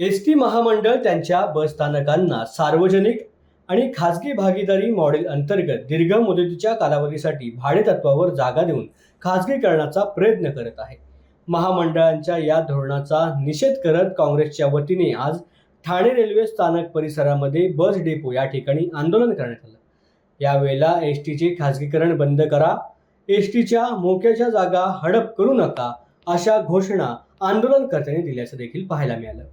S T महामंडळ त्यांच्या बसस्थानकांना सार्वजनिक आणि खाजगी भागीदारी मॉडेल अंतर्गत दीर्घ मुदतीच्या कालावधीसाठी भाडेतत्वावर जागा देऊन खाजगीकरणाचा प्रयत्न करत आहे. महामंडळांच्या या धोरणाचा निषेध करत काँग्रेसच्या वतीने आज ठाणे रेल्वे स्थानक परिसरामध्ये बस डेपो या ठिकाणी आंदोलन करण्यात आलं. यावेळेला एस टीचे खाजगीकरण बंद करा एस टीच्या मोक्याच्या जागा हडप करू नका अशा घोषणा आंदोलनकर्त्यांनी दिल्याचं देखील पाहायला मिळालं.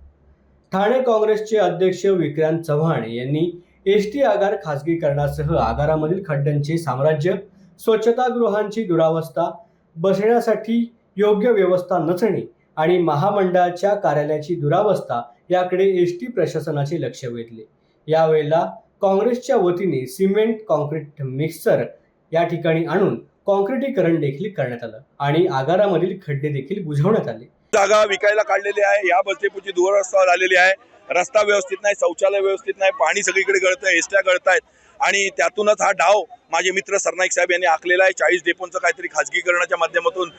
ठाणे काँग्रेसचे अध्यक्ष विक्रांत चव्हाण यांनी एस टी आगार खासगीकरणासह आगारामधील खड्ड्यांचे साम्राज्य स्वच्छतागृहांची दुरावस्था बसण्यासाठी योग्य व्यवस्था नसणे आणि महामंडळाच्या कार्यालयाची दुरावस्था याकडे एस टी प्रशासनाचे लक्ष वेधले. यावेळेला काँग्रेसच्या वतीने सिमेंट कॉन्क्रीट मिक्सर या ठिकाणी आणून कॉन्क्रिटीकरण देखील करण्यात आलं आणि आगारामधील खड्डे देखील बुजवण्यात आले. जागा विकायला काढलेली आहे. या बस डेपोची दुरवस्था झालेली आहे. रस्ता व्यवस्थित नाही शौचालय व्यवस्थित नाही पाणी सगळीकडे गळतंय एसट्या गळतायत. आणि त्यातूनच हा डाव माझे मित्र सरनाईक साहेब यांनी आखलेला आहे. चाळीस डेपोंचं काहीतरी खाजगीकरणाच्या माध्यमातून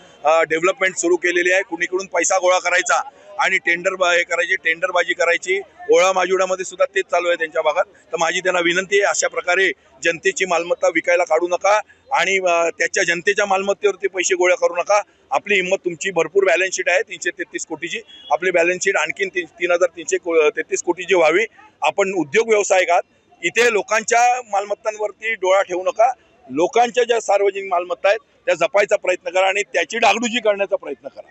डेव्हलपमेंट सुरू केलेली आहे. कुणीकडून पैसा गोळा करायचा? आणि टेंडर हे करायची टेंडरबाजी करायची. ओळा माजुडामध्ये सुद्धा तेच चालू आहे त्यांच्या भागात. तर माझी त्यांना विनंती आहे अशा प्रकारे जनतेची मालमत्ता विकायला काढू नका आणि त्याच्या जनतेच्या मालमत्तेवरती पैसे गोळा करू नका. आपली हिंमत तुमची भरपूर बॅलन्स शीट आहे तीनशे तेहतीस कोटीची. आपली बॅलन्स शीट आणखीन तीन तीन हजार तीनशे तेहतीस कोटीची व्हावी. आपण उद्योग व्यवसाय आहात इथे लोकांच्या मालमत्तांवरती डोळा ठेवू नका. लोकांच्या ज्या सार्वजनिक मालमत्ता आहेत त्या जपायचा प्रयत्न करा आणि त्याची डागडुजी करण्याचा प्रयत्न करा.